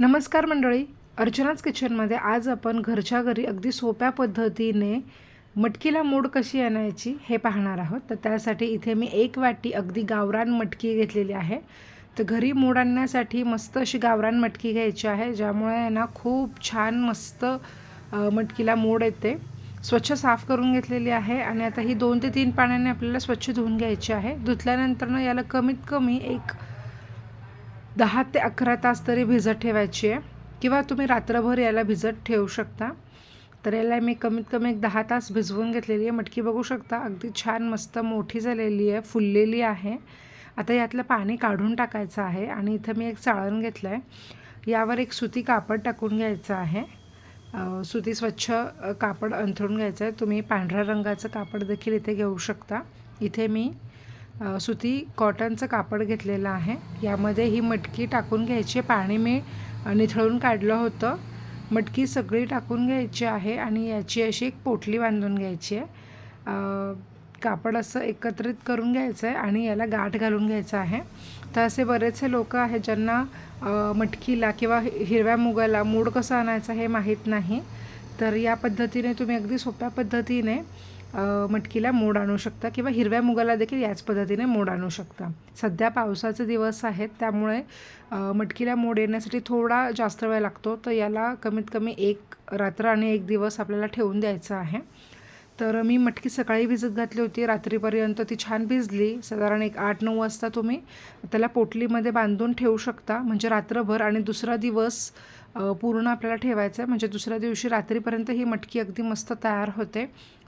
नमस्कार मंडळी. अर्चनाच किचनमध्ये आज आपण घरच्या घरी अगदी सोप्या पद्धतीने मटकीला मूड कशी आणायची हे पाहणार आहोत. तर त्यासाठी इथे मी एक वाटी अगदी गावरान मटकी घेतलेली आहे. तर घरी मूड आणण्यासाठी मस्त अशी गावरान मटकी घ्यायची आहे ज्यामुळे ना खूप छान मस्त मटकीला मूड येते. स्वच्छ साफ करून घेतलेली आहे आणि आता ही दोन ते तीन पाण्याने आपल्याला स्वच्छ धुवून घ्यायची आहे. धुतल्यानंतर ना याला कमीत कमी एक दहा ते अकरा तास तरी भिजत ठेवायची आहे. किंवा तुम्ही रात्रभर याला भिजत ठेवू शकता. तर याला मी कमीत कमी एक दहा तास भिजवून घेतलेली आहे. मटकी बघू शकता अगदी छान मस्त मोठी झालेली आहे फुललेली आहे. आता यातलं पाणी काढून टाकायचं आहे आणि इथं मी एक चाळण घेतलं आहे यावर एक सुती कापड टाकून घ्यायचं आहे. सुती स्वच्छ कापड अंथरून घ्यायचं आहे. तुम्ही पांढऱ्या रंगाचं कापड देखील इथे घेऊ शकता. इथे मी सुती कॉटनचं कापड घेतलेलं आहे. यामध्ये ही मटकी टाकून घ्यायची पाणी मी निथळून काढलं होतं. मटकी सगळी टाकून घ्यायची आहे आणि याची अशी एक पोटली बांधून घ्यायची आहे. कापड असं एकत्रित करून घ्यायचं आहे आणि याला गाठ घालून घ्यायचं आहे. तर असे बरेचसे लोक आहेत ज्यांना मटकीला किंवा हिरव्या मुगाला मूड कसं आणायचं हे माहीत नाही. तर या पद्धतीने तुम्ही अगदी सोप्या पद्धतीने मटकीला मोड आणू शकता किंवा हिरव्या मुगाला देखील याच पद्धतीने मोड आणू शकता. सध्या पावसाचे दिवस आहेत त्यामुळे मटकीला मोड येण्यासाठी थोडा जास्त वेळ लागतो. तर याला कमीत कमी एक रात्र आणि एक दिवस आपल्याला ठेवून द्यायचं आहे. तर मी मटकी सकाळी भिजत घातली होती. रात्रीपर्यंत ती छान भिजली. साधारण एक आठ नऊ वाजता तुम्ही त्याला पोटलीमध्ये बांधून ठेवू शकता. म्हणजे रात्रभर आणि दुसरा दिवस पूर्ण आपल्याला ठेवायचं आहे म्हणजे दुसऱ्या दिवशी रात्रीपर्यंत ही मटकी अगदी मस्त तयार होते.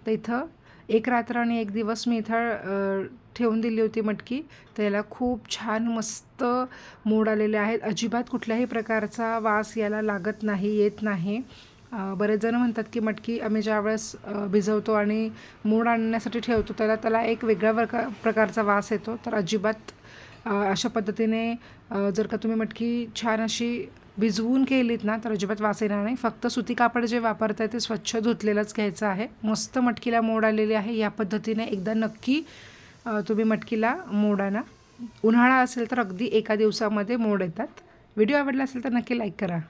तर इथं एक रात्र आणि एक दिवस मी इथं ठेवून दिली होती मटकी. तर याला खूप छान मस्त मोड आलेले आहेत. अजिबात कुठल्याही प्रकारचा वास याला लागत नाही येत नाही. बरेच जण म्हणतात की मटकी आम्ही ज्यावेळेस भिजवतो आणि मूड आणण्यासाठी ठेवतो त्याला त्याला एक वेगळ्या प्रका प्रकारचा वास येतो. तर अजिबात अशा पद्धतीने जर का तुम्ही मटकी छान अशी भिजवून केलीत ना तर अजिबात वास येणार नाही. फक्त सुती कापड जे वापरताय ते स्वच्छ धुतलेलंच घ्यायचं आहे. मस्त मटकीला मोड आलेली आहे. या पद्धतीने एकदा नक्की तुम्ही मटकीला मोड आणा. उन्हाळा असेल तर अगदी एका दिवसामध्ये मोड येतात. व्हिडिओ आवडला असेल तर नक्की लाईक करा.